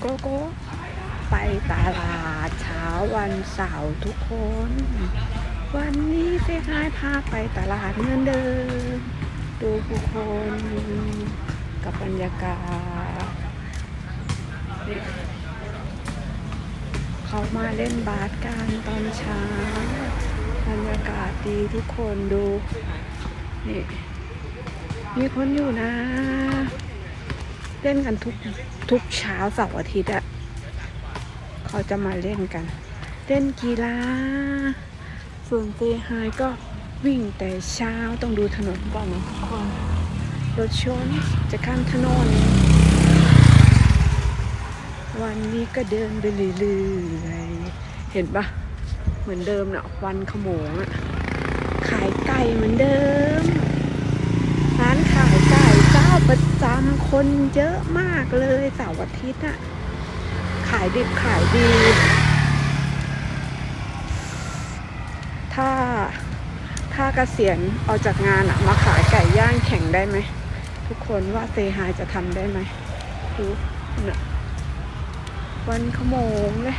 โกโก้ไปตลาดเช้าวันเสาร์ทุกคน วันนี้เซฮายพาไปตลาดเหมือนเดิมดูผู้คนกับบรรยากาศนี่เขามาเล่นบาสกันตอนเช้า บรรยากาศดีทุกคนดู นี่ มีคนอยู่นะ เล่นกันทุกทุกเช้าเสาร์อาทิตย์อะเขาจะมาเล่นกัน เล่นกีฬาส่วนเซฮายก็วิ่งแต่เช้าต้องดูถนนก่อนนะทุกคนรถชนจะข้ามถนน วันนี้ก็เดินไปเรื่อยๆเห็นปะเหมือนเดิมนะวันขโมงอะขายไก่เหมือนเดิม ร้านขายไก่เจำคนเยอะมากเลยเสาร์อาทิตย์อะขายดิบขายดี ถ้าถ้าเกษียณออกจากงานอะมาขายไก่ย่างแข่งได้ไหม ทุกคนว่าเซฮายจะทำได้ไหมดูนะวันขโมงเลย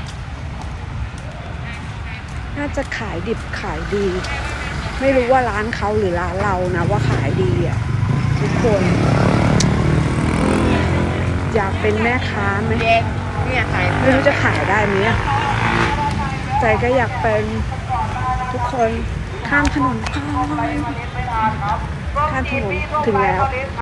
น่าจะขายดิบขายดี ไม่รู้ว่าร้านเขาหรือร้านเรานะว่าขายดีอะกคน อยาก เป็นแม่ค้าไหมเย็นเนี่ยขายไม่รู้จะขายได้ไหมอะใจก็อยากเป็นทุกคนข้ามถนนก่อนข้ามถนนถึงแล้ว